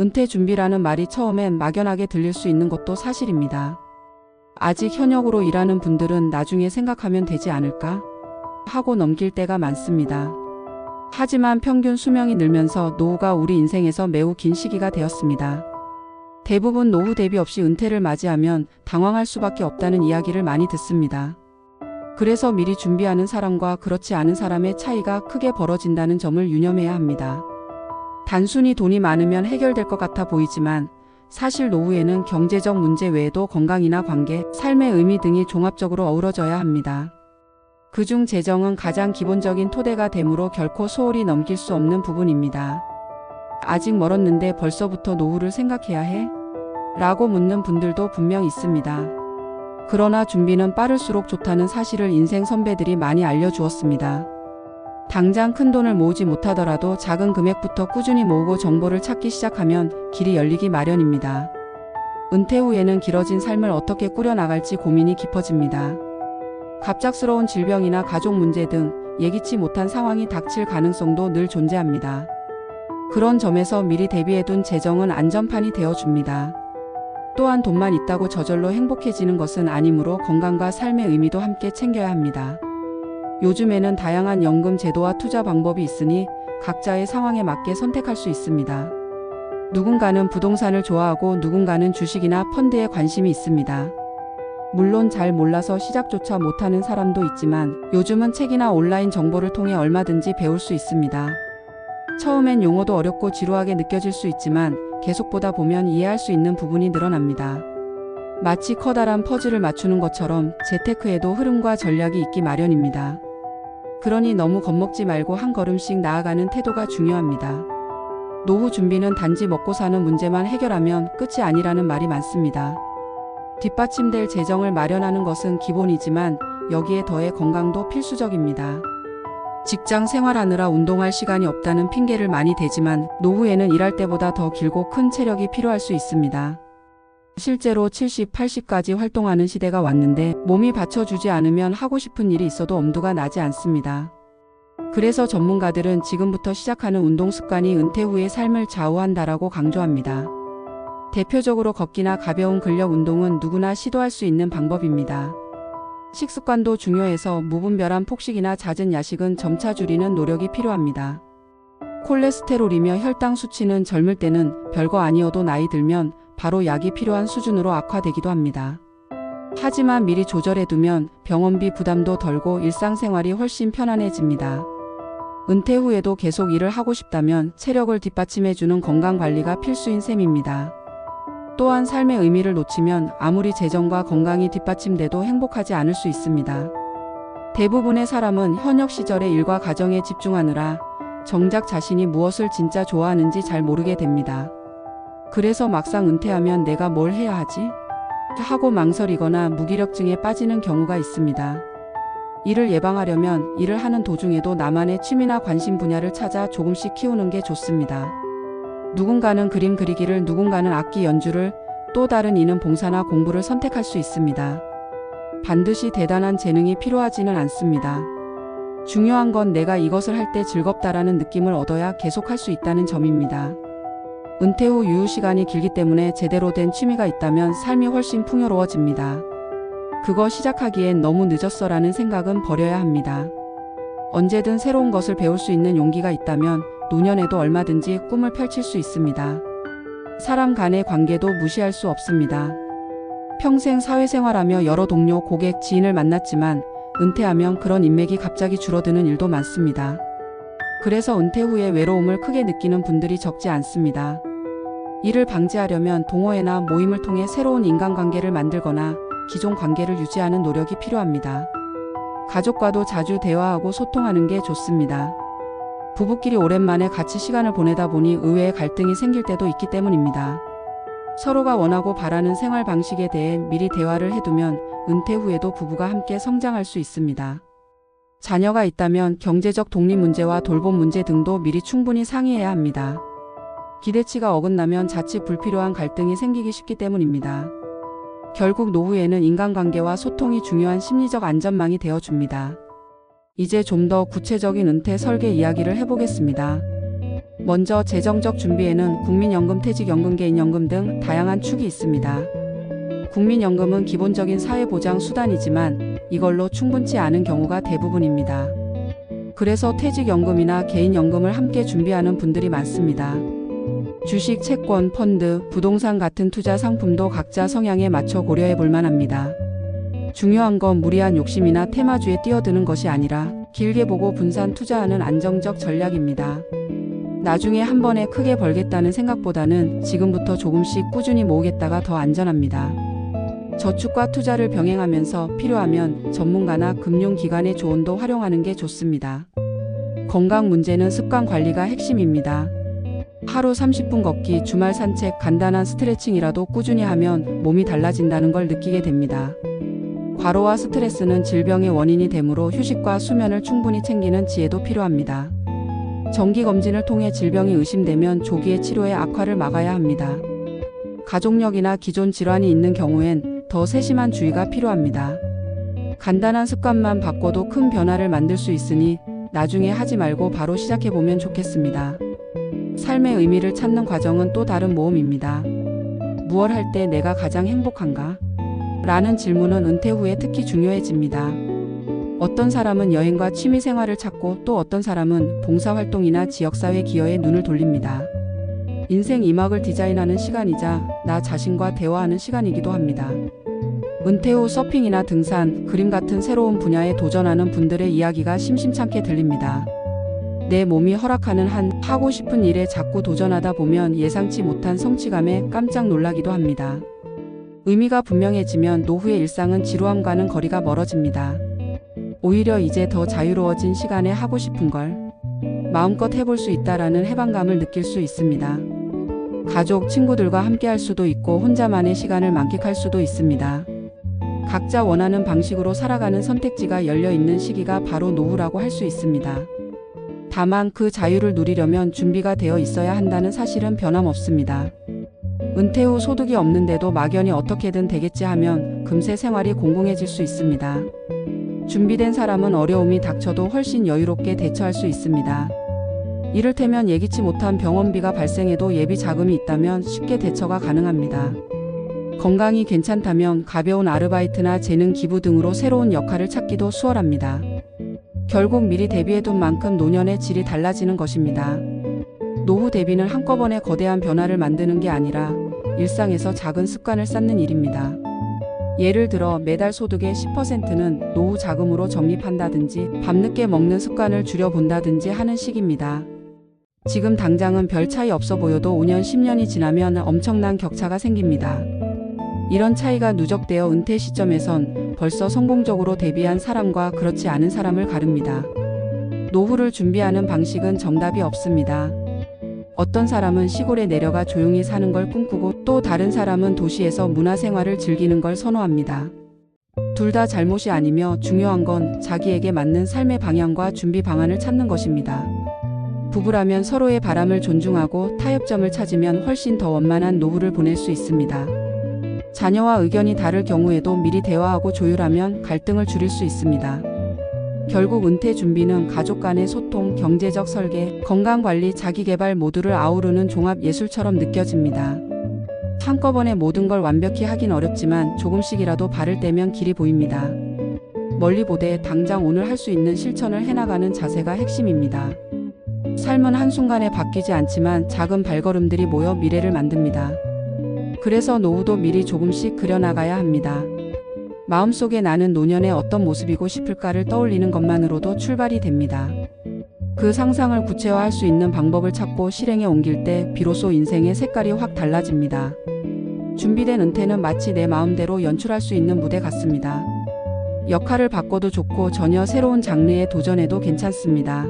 은퇴 준비라는 말이 처음엔 막연하게 들릴 수 있는 것도 사실입니다. 아직 현역으로 일하는 분들은 나중에 생각하면 되지 않을까? 하고 넘길 때가 많습니다. 하지만 평균 수명이 늘면서 노후가 우리 인생에서 매우 긴 시기가 되었습니다. 대부분 노후 대비 없이 은퇴를 맞이하면 당황할 수밖에 없다는 이야기를 많이 듣습니다. 그래서 미리 준비하는 사람과 그렇지 않은 사람의 차이가 크게 벌어진다는 점을 유념해야 합니다. 단순히 돈이 많으면 해결될 것 같아 보이지만 사실 노후에는 경제적 문제 외에도 건강이나 관계, 삶의 의미 등이 종합적으로 어우러져야 합니다. 그중 재정은 가장 기본적인 토대가 되므로 결코 소홀히 넘길 수 없는 부분입니다. 아직 멀었는데 벌써부터 노후를 생각해야 해? 라고 묻는 분들도 분명 있습니다. 그러나 준비는 빠를수록 좋다는 사실을 인생 선배들이 많이 알려주었습니다. 당장 큰 돈을 모으지 못하더라도 작은 금액부터 꾸준히 모으고 정보를 찾기 시작하면 길이 열리기 마련입니다. 은퇴 후에는 길어진 삶을 어떻게 꾸려나갈지 고민이 깊어집니다. 갑작스러운 질병이나 가족 문제 등 예기치 못한 상황이 닥칠 가능성도 늘 존재합니다. 그런 점에서 미리 대비해둔 재정은 안전판이 되어줍니다. 또한 돈만 있다고 저절로 행복해지는 것은 아니므로 건강과 삶의 의미도 함께 챙겨야 합니다. 요즘에는 다양한 연금 제도와 투자 방법이 있으니 각자의 상황에 맞게 선택할 수 있습니다. 누군가는 부동산을 좋아하고 누군가는 주식이나 펀드에 관심이 있습니다. 물론 잘 몰라서 시작조차 못하는 사람도 있지만 요즘은 책이나 온라인 정보를 통해 얼마든지 배울 수 있습니다. 처음엔 용어도 어렵고 지루하게 느껴질 수 있지만 계속 보다 보면 이해할 수 있는 부분이 늘어납니다. 마치 커다란 퍼즐을 맞추는 것처럼 재테크에도 흐름과 전략이 있기 마련입니다. 그러니 너무 겁먹지 말고 한 걸음씩 나아가는 태도가 중요합니다. 노후 준비는 단지 먹고 사는 문제만 해결하면 끝이 아니라는 말이 많습니다. 뒷받침될 재정을 마련하는 것은 기본이지만 여기에 더해 건강도 필수적입니다. 직장 생활하느라 운동할 시간이 없다는 핑계를 많이 대지만 노후에는 일할 때보다 더 길고 큰 체력이 필요할 수 있습니다. 실제로 70, 80까지 활동하는 시대가 왔는데 몸이 받쳐주지 않으면 하고 싶은 일이 있어도 엄두가 나지 않습니다. 그래서 전문가들은 지금부터 시작하는 운동 습관이 은퇴 후의 삶을 좌우한다라고 강조합니다. 대표적으로 걷기나 가벼운 근력 운동은 누구나 시도할 수 있는 방법입니다. 식습관도 중요해서 무분별한 폭식이나 잦은 야식은 점차 줄이는 노력이 필요합니다. 콜레스테롤이며 혈당 수치는 젊을 때는 별거 아니어도 나이 들면 바로 약이 필요한 수준으로 악화되기도 합니다. 하지만 미리 조절해두면 병원비 부담도 덜고 일상생활이 훨씬 편안해집니다. 은퇴 후에도 계속 일을 하고 싶다면 체력을 뒷받침해주는 건강관리가 필수인 셈입니다. 또한 삶의 의미를 놓치면 아무리 재정과 건강이 뒷받침돼도 행복하지 않을 수 있습니다. 대부분의 사람은 현역 시절의 일과 가정에 집중하느라 정작 자신이 무엇을 진짜 좋아하는지 잘 모르게 됩니다. 그래서 막상 은퇴하면 내가 뭘 해야 하지? 하고 망설이거나 무기력증에 빠지는 경우가 있습니다. 이를 예방하려면 일을 하는 도중에도 나만의 취미나 관심 분야를 찾아 조금씩 키우는 게 좋습니다. 누군가는 그림 그리기를, 누군가는 악기 연주를, 또 다른 이는 봉사나 공부를 선택할 수 있습니다. 반드시 대단한 재능이 필요하지는 않습니다. 중요한 건 내가 이것을 할 때 즐겁다라는 느낌을 얻어야 계속할 수 있다는 점입니다. 은퇴 후 유휴 시간이 길기 때문에 제대로 된 취미가 있다면 삶이 훨씬 풍요로워집니다. 그거 시작하기엔 너무 늦었어라는 생각은 버려야 합니다. 언제든 새로운 것을 배울 수 있는 용기가 있다면 노년에도 얼마든지 꿈을 펼칠 수 있습니다. 사람 간의 관계도 무시할 수 없습니다. 평생 사회생활하며 여러 동료, 고객, 지인을 만났지만 은퇴하면 그런 인맥이 갑자기 줄어드는 일도 많습니다. 그래서 은퇴 후에 외로움을 크게 느끼는 분들이 적지 않습니다. 이를 방지하려면 동호회나 모임을 통해 새로운 인간관계를 만들거나 기존 관계를 유지하는 노력이 필요합니다. 가족과도 자주 대화하고 소통하는 게 좋습니다. 부부끼리 오랜만에 같이 시간을 보내다 보니 의외의 갈등이 생길 때도 있기 때문입니다. 서로가 원하고 바라는 생활 방식에 대해 미리 대화를 해두면 은퇴 후에도 부부가 함께 성장할 수 있습니다. 자녀가 있다면 경제적 독립 문제와 돌봄 문제 등도 미리 충분히 상의해야 합니다. 기대치가 어긋나면 자칫 불필요한 갈등이 생기기 쉽기 때문입니다. 결국 노후에는 인간관계와 소통이 중요한 심리적 안전망이 되어줍니다. 이제 좀 더 구체적인 은퇴 설계 이야기를 해보겠습니다. 먼저 재정적 준비에는 국민연금, 퇴직연금, 개인연금 등 다양한 축이 있습니다. 국민연금은 기본적인 사회보장 수단이지만 이걸로 충분치 않은 경우가 대부분입니다. 그래서 퇴직연금이나 개인연금을 함께 준비하는 분들이 많습니다. 주식, 채권, 펀드, 부동산 같은 투자 상품도 각자 성향에 맞춰 고려해 볼 만합니다. 중요한 건 무리한 욕심이나 테마주에 뛰어드는 것이 아니라 길게 보고 분산 투자하는 안정적 전략입니다. 나중에 한 번에 크게 벌겠다는 생각보다는 지금부터 조금씩 꾸준히 모으겠다가 더 안전합니다. 저축과 투자를 병행하면서 필요하면 전문가나 금융기관의 조언도 활용하는 게 좋습니다. 건강 문제는 습관 관리가 핵심입니다. 하루 30분 걷기, 주말 산책, 간단한 스트레칭이라도 꾸준히 하면 몸이 달라진다는 걸 느끼게 됩니다. 과로와 스트레스는 질병의 원인이 되므로 휴식과 수면을 충분히 챙기는 지혜도 필요합니다. 정기 검진을 통해 질병이 의심되면 조기에 치료해 악화를 막아야 합니다. 가족력이나 기존 질환이 있는 경우엔 더 세심한 주의가 필요합니다. 간단한 습관만 바꿔도 큰 변화를 만들 수 있으니 나중에 하지 말고 바로 시작해 보면 좋겠습니다. 삶의 의미를 찾는 과정은 또 다른 모험입니다. 무얼 할 때 내가 가장 행복한가? 라는 질문은 은퇴 후에 특히 중요해집니다. 어떤 사람은 여행과 취미 생활을 찾고 또 어떤 사람은 봉사활동이나 지역사회 기여에 눈을 돌립니다. 인생 이막을 디자인하는 시간이자 나 자신과 대화하는 시간이기도 합니다. 은퇴 후 서핑이나 등산, 그림 같은 새로운 분야에 도전하는 분들의 이야기가 심심찮게 들립니다. 내 몸이 허락하는 한 하고 싶은 일에 자꾸 도전하다 보면 예상치 못한 성취감에 깜짝 놀라기도 합니다. 의미가 분명해지면 노후의 일상은 지루함과는 거리가 멀어집니다. 오히려 이제 더 자유로워진 시간에 하고 싶은 걸 마음껏 해볼 수 있다라는 해방감을 느낄 수 있습니다. 가족, 친구들과 함께 할 수도 있고 혼자만의 시간을 만끽할 수도 있습니다. 각자 원하는 방식으로 살아가는 선택지가 열려 있는 시기가 바로 노후라고 할 수 있습니다. 다만 그 자유를 누리려면 준비가 되어 있어야 한다는 사실은 변함없습니다. 은퇴 후 소득이 없는데도 막연히 어떻게든 되겠지 하면 금세 생활이 공공해질 수 있습니다. 준비된 사람은 어려움이 닥쳐도 훨씬 여유롭게 대처할 수 있습니다. 이를테면 예기치 못한 병원비가 발생해도 예비 자금이 있다면 쉽게 대처가 가능합니다. 건강이 괜찮다면 가벼운 아르바이트나 재능 기부 등으로 새로운 역할을 찾기도 수월합니다. 결국 미리 대비해둔 만큼 노년의 질이 달라지는 것입니다. 노후 대비는 한꺼번에 거대한 변화를 만드는 게 아니라 일상에서 작은 습관을 쌓는 일입니다. 예를 들어 매달 소득의 10%는 노후 자금으로 적립한다든지 밤늦게 먹는 습관을 줄여본다든지 하는 식입니다. 지금 당장은 별 차이 없어 보여도 5년, 10년이 지나면 엄청난 격차가 생깁니다. 이런 차이가 누적되어 은퇴 시점에선 벌써 성공적으로 대비한 사람과 그렇지 않은 사람을 가릅니다. 노후를 준비하는 방식은 정답이 없습니다. 어떤 사람은 시골에 내려가 조용히 사는 걸 꿈꾸고 또 다른 사람은 도시에서 문화생활을 즐기는 걸 선호합니다. 둘 다 잘못이 아니며 중요한 건 자기에게 맞는 삶의 방향과 준비 방안을 찾는 것입니다. 부부라면 서로의 바람을 존중하고 타협점을 찾으면 훨씬 더 원만한 노후를 보낼 수 있습니다. 자녀와 의견이 다를 경우에도 미리 대화하고 조율하면 갈등을 줄일 수 있습니다. 결국 은퇴 준비는 가족 간의 소통, 경제적 설계, 건강 관리, 자기 개발 모두를 아우르는 종합 예술처럼 느껴집니다. 한꺼번에 모든 걸 완벽히 하긴 어렵지만 조금씩이라도 발을 떼면 길이 보입니다. 멀리 보되 당장 오늘 할 수 있는 실천을 해나가는 자세가 핵심입니다. 삶은 한순간에 바뀌지 않지만 작은 발걸음들이 모여 미래를 만듭니다. 그래서 노후도 미리 조금씩 그려나가야 합니다. 마음속에 나는 노년의 어떤 모습이고 싶을까를 떠올리는 것만으로도 출발이 됩니다. 그 상상을 구체화할 수 있는 방법을 찾고 실행에 옮길 때 비로소 인생의 색깔이 확 달라집니다. 준비된 은퇴는 마치 내 마음대로 연출할 수 있는 무대 같습니다. 역할을 바꿔도 좋고 전혀 새로운 장르에 도전해도 괜찮습니다.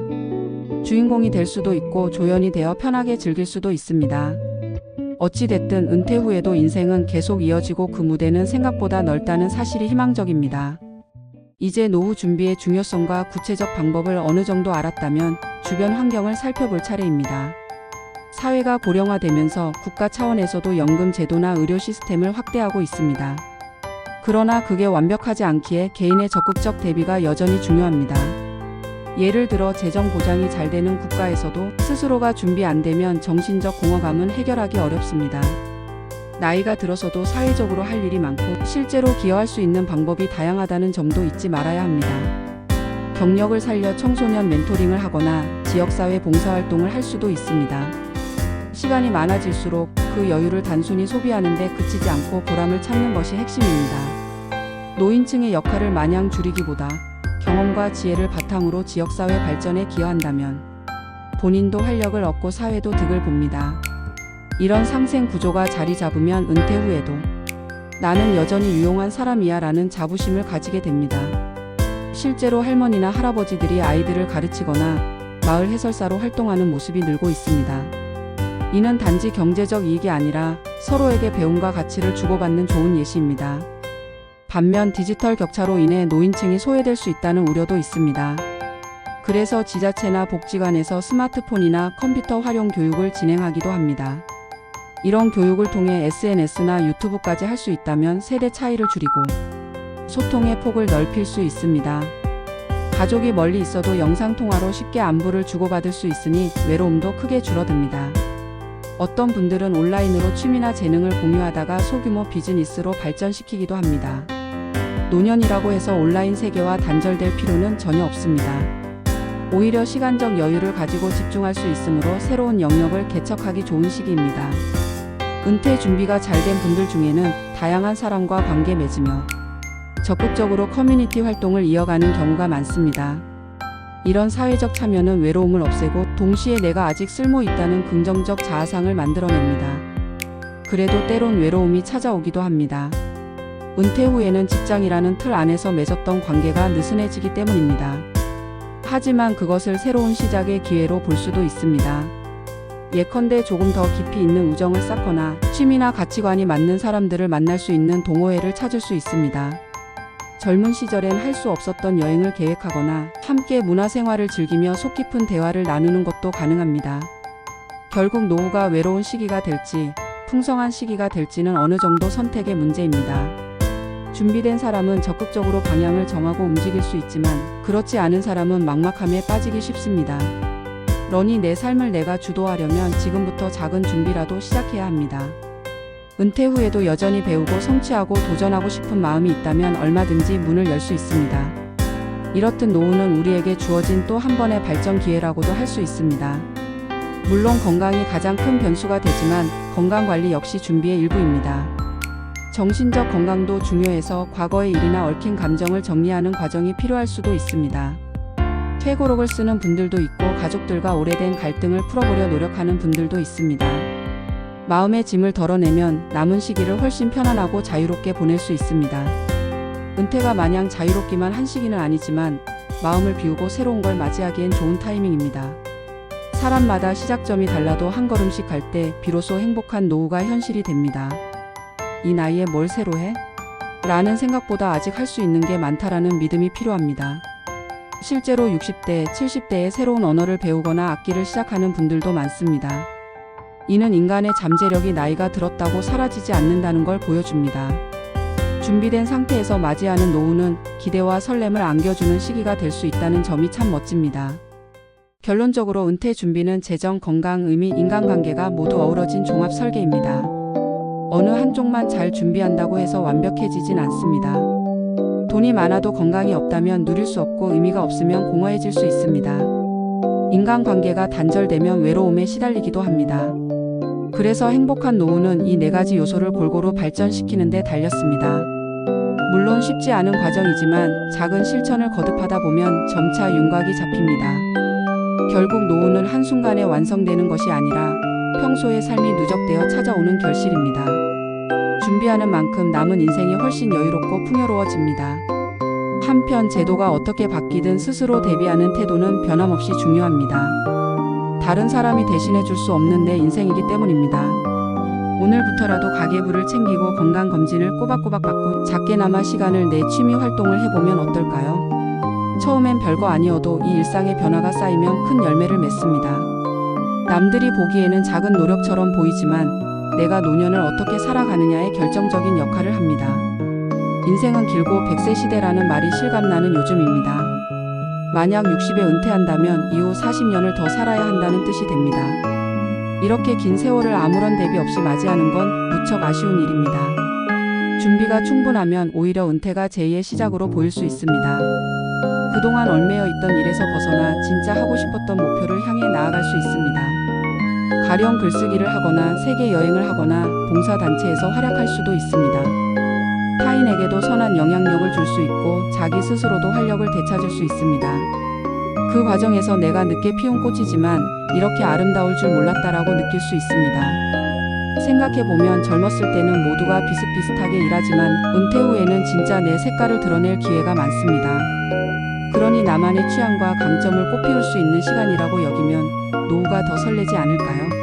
주인공이 될 수도 있고 조연이 되어 편하게 즐길 수도 있습니다. 어찌됐든 은퇴 후에도 인생은 계속 이어지고 그 무대는 생각보다 넓다는 사실이 희망적입니다. 이제 노후 준비의 중요성과 구체적 방법을 어느 정도 알았다면 주변 환경을 살펴볼 차례입니다. 사회가 고령화되면서 국가 차원에서도 연금 제도나 의료 시스템을 확대하고 있습니다. 그러나 그게 완벽하지 않기에 개인의 적극적 대비가 여전히 중요합니다. 예를 들어 재정 보장이 잘 되는 국가에서도 스스로가 준비 안 되면 정신적 공허감은 해결하기 어렵습니다. 나이가 들어서도 사회적으로 할 일이 많고 실제로 기여할 수 있는 방법이 다양하다는 점도 잊지 말아야 합니다. 경력을 살려 청소년 멘토링을 하거나 지역사회 봉사활동을 할 수도 있습니다. 시간이 많아질수록 그 여유를 단순히 소비하는데 그치지 않고 보람을 찾는 것이 핵심입니다. 노인층의 역할을 마냥 줄이기보다 경험과 지혜를 바탕으로 지역사회 발전에 기여한다면 본인도 활력을 얻고 사회도 득을 봅니다. 이런 상생 구조가 자리 잡으면 은퇴 후에도 나는 여전히 유용한 사람이야 라는 자부심을 가지게 됩니다. 실제로 할머니나 할아버지들이 아이들을 가르치거나 마을 해설사로 활동하는 모습이 늘고 있습니다. 이는 단지 경제적 이익이 아니라 서로에게 배움과 가치를 주고받는 좋은 예시입니다. 반면 디지털 격차로 인해 노인층이 소외될 수 있다는 우려도 있습니다. 그래서 지자체나 복지관에서 스마트폰이나 컴퓨터 활용 교육을 진행하기도 합니다. 이런 교육을 통해 SNS나 유튜브까지 할 수 있다면 세대 차이를 줄이고 소통의 폭을 넓힐 수 있습니다. 가족이 멀리 있어도 영상통화로 쉽게 안부를 주고받을 수 있으니 외로움도 크게 줄어듭니다. 어떤 분들은 온라인으로 취미나 재능을 공유하다가 소규모 비즈니스로 발전시키기도 합니다. 노년이라고 해서 온라인 세계와 단절될 필요는 전혀 없습니다. 오히려 시간적 여유를 가지고 집중할 수 있으므로 새로운 영역을 개척하기 좋은 시기입니다. 은퇴 준비가 잘 된 분들 중에는 다양한 사람과 관계 맺으며 적극적으로 커뮤니티 활동을 이어가는 경우가 많습니다. 이런 사회적 참여는 외로움을 없애고 동시에 내가 아직 쓸모 있다는 긍정적 자아상을 만들어냅니다. 그래도 때론 외로움이 찾아오기도 합니다. 은퇴 후에는 직장이라는 틀 안에서 맺었던 관계가 느슨해지기 때문입니다. 하지만 그것을 새로운 시작의 기회로 볼 수도 있습니다. 예컨대 조금 더 깊이 있는 우정을 쌓거나 취미나 가치관이 맞는 사람들을 만날 수 있는 동호회를 찾을 수 있습니다. 젊은 시절엔 할 수 없었던 여행을 계획하거나 함께 문화생활을 즐기며 속 깊은 대화를 나누는 것도 가능합니다. 결국 노후가 외로운 시기가 될지 풍성한 시기가 될지는 어느 정도 선택의 문제입니다. 준비된 사람은 적극적으로 방향을 정하고 움직일 수 있지만 그렇지 않은 사람은 막막함에 빠지기 쉽습니다. 러니 내 삶을 내가 주도하려면 지금부터 작은 준비라도 시작해야 합니다. 은퇴 후에도 여전히 배우고 성취하고 도전하고 싶은 마음이 있다면 얼마든지 문을 열 수 있습니다. 이렇듯 노후는 우리에게 주어진 또 한 번의 발전 기회라고도 할 수 있습니다. 물론 건강이 가장 큰 변수가 되지만 건강 관리 역시 준비의 일부입니다. 정신적 건강도 중요해서 과거의 일이나 얽힌 감정을 정리하는 과정이 필요할 수도 있습니다. 퇴고록을 쓰는 분들도 있고 가족들과 오래된 갈등을 풀어보려 노력하는 분들도 있습니다. 마음의 짐을 덜어내면 남은 시기를 훨씬 편안하고 자유롭게 보낼 수 있습니다. 은퇴가 마냥 자유롭기만 한 시기는 아니지만 마음을 비우고 새로운 걸 맞이하기엔 좋은 타이밍입니다. 사람마다 시작점이 달라도 한 걸음씩 갈 때 비로소 행복한 노후가 현실이 됩니다. 이 나이에 뭘 새로 해? 라는 생각보다 아직 할 수 있는 게 많다라는 믿음이 필요합니다. 실제로 60대, 70대에 새로운 언어를 배우거나 악기를 시작하는 분들도 많습니다. 이는 인간의 잠재력이 나이가 들었다고 사라지지 않는다는 걸 보여줍니다. 준비된 상태에서 맞이하는 노후는 기대와 설렘을 안겨주는 시기가 될 수 있다는 점이 참 멋집니다. 결론적으로 은퇴 준비는 재정, 건강, 의미, 인간관계가 모두 어우러진 종합 설계입니다. 어느 한쪽만 잘 준비한다고 해서 완벽해지진 않습니다. 돈이 많아도 건강이 없다면 누릴 수 없고 의미가 없으면 공허해질 수 있습니다. 인간관계가 단절되면 외로움에 시달리기도 합니다. 그래서 행복한 노후는 이 네 가지 요소를 골고루 발전시키는 데 달렸습니다. 물론 쉽지 않은 과정이지만 작은 실천을 거듭하다 보면 점차 윤곽이 잡힙니다. 결국 노후는 한순간에 완성되는 것이 아니라 평소의 삶이 누적되어 찾아오는 결실입니다. 준비하는 만큼 남은 인생이 훨씬 여유롭고 풍요로워집니다. 한편 제도가 어떻게 바뀌든 스스로 대비하는 태도는 변함없이 중요합니다. 다른 사람이 대신해 줄 수 없는 내 인생이기 때문입니다. 오늘부터라도 가계부를 챙기고 건강검진을 꼬박꼬박 받고 작게나마 시간을 내 취미 활동을 해보면 어떨까요? 처음엔 별거 아니어도 이 일상의 변화가 쌓이면 큰 열매를 맺습니다. 남들이 보기에는 작은 노력처럼 보이지만 내가 노년을 어떻게 살아가느냐에 결정적인 역할을 합니다. 인생은 길고 백세 시대라는 말이 실감나는 요즘입니다. 만약 60에 은퇴한다면 이후 40년을 더 살아야 한다는 뜻이 됩니다. 이렇게 긴 세월을 아무런 대비 없이 맞이하는 건 무척 아쉬운 일입니다. 준비가 충분하면 오히려 은퇴가 제2의 시작으로 보일 수 있습니다. 그동안 얽매여 있던 일에서 벗어나 진짜 하고 싶었던 목표를 향해 나아갈 수 있습니다. 가령 글쓰기를 하거나 세계 여행을 하거나 봉사단체에서 활약할 수도 있습니다. 타인에게도 선한 영향력을 줄 수 있고 자기 스스로도 활력을 되찾을 수 있습니다. 그 과정에서 내가 늦게 피운 꽃이지만 이렇게 아름다울 줄 몰랐다라고 느낄 수 있습니다. 생각해보면 젊었을 때는 모두가 비슷비슷하게 일하지만 은퇴 후에는 진짜 내 색깔을 드러낼 기회가 많습니다. 그러니 나만의 취향과 강점을 꽃피울 수 있는 시간이라고 여기면 노후가 더 설레지 않을까요?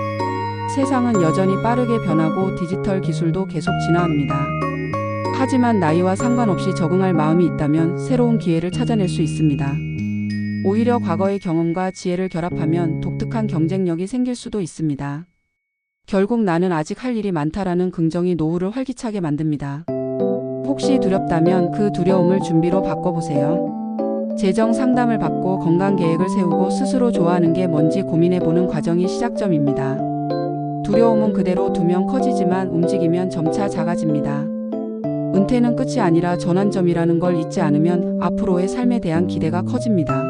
세상은 여전히 빠르게 변하고 디지털 기술도 계속 진화합니다. 하지만 나이와 상관없이 적응할 마음이 있다면 새로운 기회를 찾아낼 수 있습니다. 오히려 과거의 경험과 지혜를 결합하면 독특한 경쟁력이 생길 수도 있습니다. 결국 나는 아직 할 일이 많다라는 긍정이 노후를 활기차게 만듭니다. 혹시 두렵다면 그 두려움을 준비로 바꿔보세요. 재정 상담을 받고 건강 계획을 세우고 스스로 좋아하는 게 뭔지 고민해보는 과정이 시작점입니다. 두려움은 그대로 두면 커지지만 움직이면 점차 작아집니다. 은퇴는 끝이 아니라 전환점이라는 걸 잊지 않으면 앞으로의 삶에 대한 기대가 커집니다.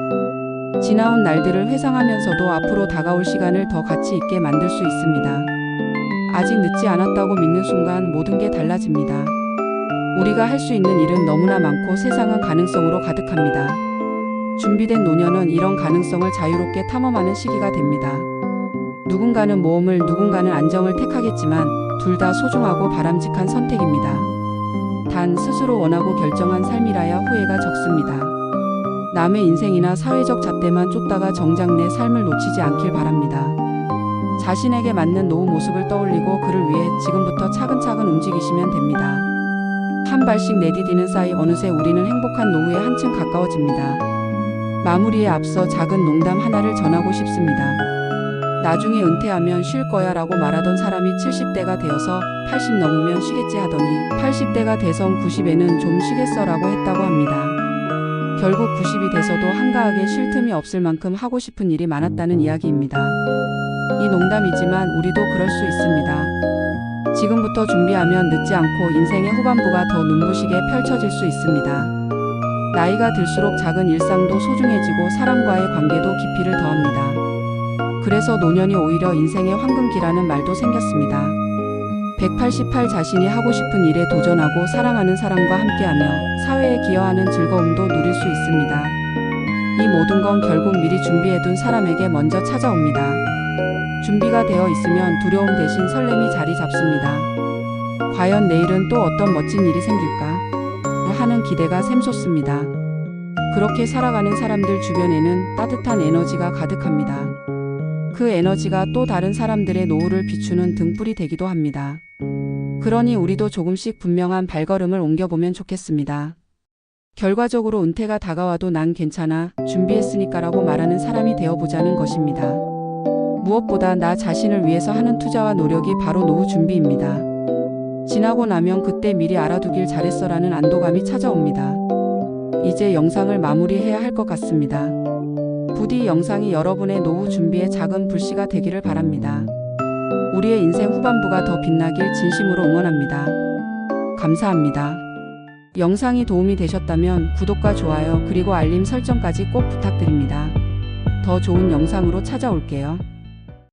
지나온 날들을 회상하면서도 앞으로 다가올 시간을 더 가치 있게 만들 수 있습니다. 아직 늦지 않았다고 믿는 순간 모든 게 달라집니다. 우리가 할 수 있는 일은 너무나 많고 세상은 가능성으로 가득합니다. 준비된 노년은 이런 가능성을 자유롭게 탐험하는 시기가 됩니다. 누군가는 모험을 누군가는 안정을 택하겠지만 둘 다 소중하고 바람직한 선택입니다. 단 스스로 원하고 결정한 삶이라야 후회가 적습니다. 남의 인생이나 사회적 잣대만 쫓다가 정작 내 삶을 놓치지 않길 바랍니다. 자신에게 맞는 노후 모습을 떠올리고 그를 위해 지금부터 차근차근 움직이시면 됩니다. 한 발씩 내디디는 사이 어느새 우리는 행복한 노후에 한층 가까워집니다. 마무리에 앞서 작은 농담 하나를 전하고 싶습니다. 나중에 은퇴하면 쉴 거야 라고 말하던 사람이 70대가 되어서 80 넘으면 쉬겠지 하더니 80대가 돼선 90에는 좀 쉬겠어 라고 했다고 합니다. 결국 90이 돼서도 한가하게 쉴 틈이 없을 만큼 하고 싶은 일이 많았다는 이야기입니다. 이 농담이지만 우리도 그럴 수 있습니다. 지금부터 준비하면 늦지 않고 인생의 후반부가 더 눈부시게 펼쳐질 수 있습니다. 나이가 들수록 작은 일상도 소중해지고 사람과의 관계도 깊이를 더합니다. 그래서 노년이 오히려 인생의 황금기라는 말도 생겼습니다. 188 자신이 하고 싶은 일에 도전하고 사랑하는 사람과 함께하며 사회에 기여하는 즐거움도 누릴 수 있습니다. 이 모든 건 결국 미리 준비해둔 사람에게 먼저 찾아옵니다. 준비가 되어 있으면 두려움 대신 설렘이 자리 잡습니다. 과연 내일은 또 어떤 멋진 일이 생길까? 하는 기대가 샘솟습니다. 그렇게 살아가는 사람들 주변에는 따뜻한 에너지가 가득합니다. 그 에너지가 또 다른 사람들의 노후를 비추는 등불이 되기도 합니다. 그러니 우리도 조금씩 분명한 발걸음을 옮겨보면 좋겠습니다. 결과적으로 은퇴가 다가와도 난 괜찮아, 준비했으니까라고 말하는 사람이 되어보자는 것입니다. 무엇보다 나 자신을 위해서 하는 투자와 노력이 바로 노후 준비입니다. 지나고 나면 그때 미리 알아두길 잘했어라는 안도감이 찾아옵니다. 이제 영상을 마무리해야 할 것 같습니다. 부디 영상이 여러분의 노후 준비에 작은 불씨가 되기를 바랍니다. 우리의 인생 후반부가 더 빛나길 진심으로 응원합니다. 감사합니다. 영상이 도움이 되셨다면 구독과 좋아요 그리고 알림 설정까지 꼭 부탁드립니다. 더 좋은 영상으로 찾아올게요.